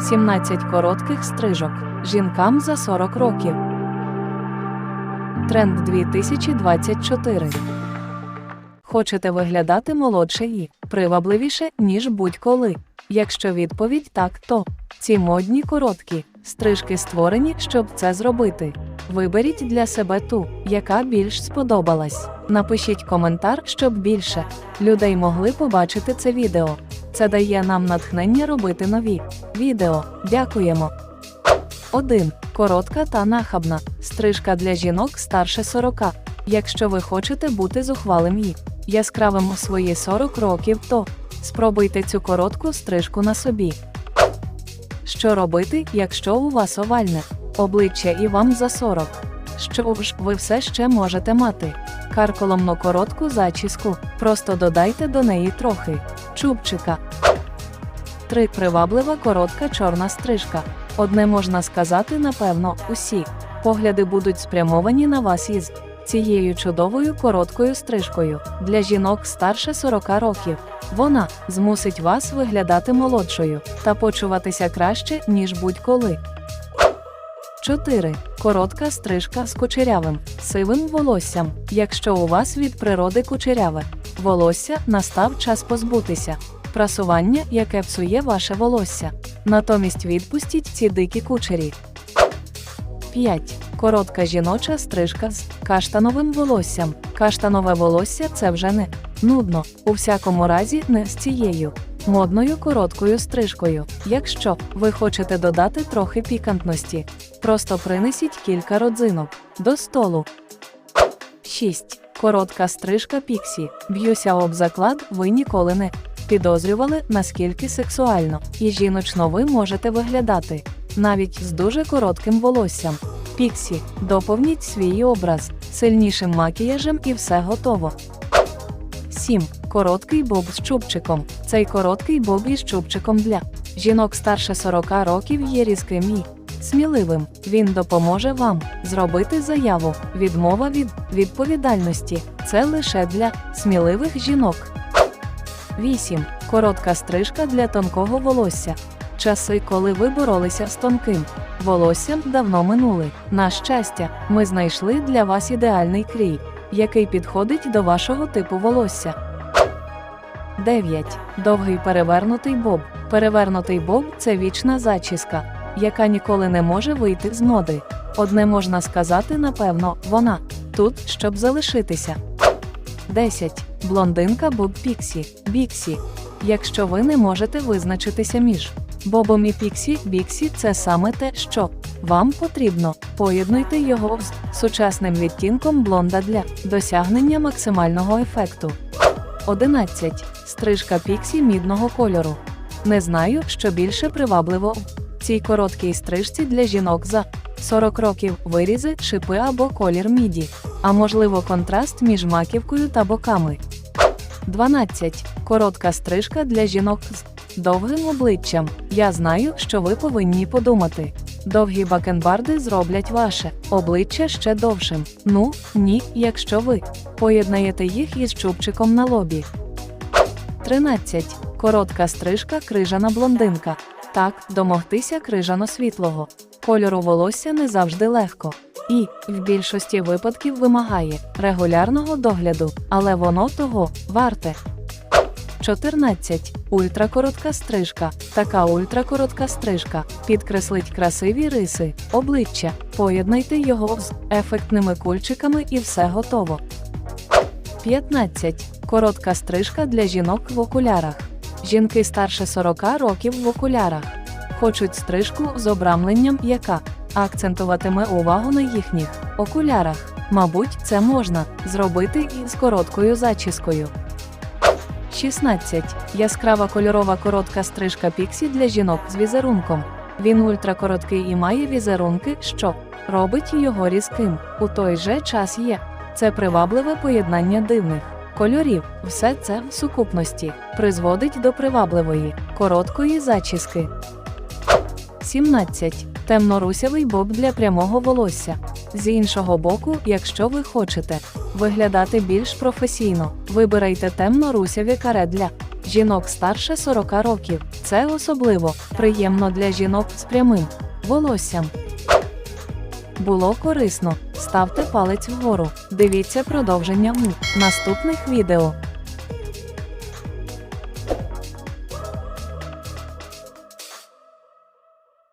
17 коротких стрижок жінкам за 40 років. Тренд 2024. Хочете виглядати молодше і привабливіше, ніж будь-коли. Якщо відповідь так, то ці модні короткі стрижки створені, щоб це зробити. Виберіть для себе ту, яка більш сподобалась. Напишіть коментар, щоб більше людей могли побачити це відео. Це дає нам натхнення робити нові відео. Дякуємо. 1. Коротка та нахабна стрижка для жінок старше 40. Якщо ви хочете бути зухвалим і яскравим у свої 40 років, то спробуйте цю коротку стрижку на собі. Що робити, якщо у вас овальне обличчя і вам за 40? Що ж, ви все ще можете мати карколомну коротку зачіску, просто додайте до неї трохи чубчика. 3. Приваблива коротка чорна стрижка. Одне можна сказати, напевно, усі погляди будуть спрямовані на вас із цією чудовою короткою стрижкою для жінок старше 40 років. Вона змусить вас виглядати молодшою та почуватися краще, ніж будь-коли. 4. Коротка стрижка з кучерявим, сивим волоссям. Якщо у вас від природи кучеряве волосся, настав час позбутися. Прасування, яке псує ваше волосся. Натомість відпустіть ці дикі кучері. 5. Коротка жіноча стрижка з каштановим волоссям. Каштанове волосся це вже не нудно, у всякому разі, не з цією модною короткою стрижкою. Якщо ви хочете додати трохи пікантності, просто принесіть кілька родзинок до столу. 6. Коротка стрижка піксі. Б'юся об заклад, ви ніколи не підозрювали, наскільки сексуально і жіночно ви можете виглядати, навіть з дуже коротким волоссям. Піксі, доповніть свій образ сильнішим макіяжем і все готово. 7. Короткий боб з чубчиком. Цей короткий боб із чубчиком для жінок старше 40 років є різким і сміливим. Він допоможе вам зробити заяву. Відмова від відповідальності. Це лише для сміливих жінок. 8. Коротка стрижка для тонкого волосся. Часи, коли ви боролися з тонким волоссям, давно минули. На щастя, ми знайшли для вас ідеальний крій, який підходить до вашого типу волосся. 9. Довгий перевернутий боб. Перевернутий боб це вічна зачіска, яка ніколи не може вийти з моди. Одне можна сказати, напевно, вона тут, щоб залишитися. 10. Блондинка Боб Піксі. Біксі. Якщо ви не можете визначитися між Бобом і Піксі, Біксі це саме те, що вам потрібно. Поєднуйте його з сучасним відтінком блонда для досягнення максимального ефекту. 11. Стрижка Піксі мідного кольору. Не знаю, що більше привабливо цій короткій стрижці для жінок за 40 років вирізи, шипи або колір міді, а можливо контраст між маківкою та боками. 12. Коротка стрижка для жінок з довгим обличчям. Я знаю, що ви повинні подумати. Довгі бакенбарди зроблять ваше обличчя ще довшим. Ну, ні, якщо ви поєднаєте їх із чубчиком на лобі. 13. Коротка стрижка крижана блондинка. Так, домогтися крижано світлого. Кольору волосся не завжди легко. І, в більшості випадків вимагає регулярного догляду, але воно того варте. 14. Ультракоротка стрижка. Така ультракоротка стрижка підкреслить красиві риси, обличчя. Поєднайте його з ефектними кульчиками і все готово. 15. Коротка стрижка для жінок в окулярах. Жінки старше 40 років в окулярах. Хочуть стрижку з обрамленням, яка акцентуватиме увагу на їхніх окулярах. Мабуть, це можна зробити і з короткою зачіскою. 16. Яскрава кольорова коротка стрижка піксі для жінок з візерунком. Він ультракороткий і має візерунки, що робить його різким. У той же час є. Це привабливе поєднання дивних кольорів. Все це в сукупності призводить до привабливої, короткої зачіски. 17. Темнорусявий боб для прямого волосся. З іншого боку, якщо ви хочете виглядати більш професійно, вибирайте темно-русяві каре для жінок старше 40 років. Це особливо приємно для жінок з прямим волоссям. Було корисно. Ставте палець вгору. Дивіться продовження наступних відео.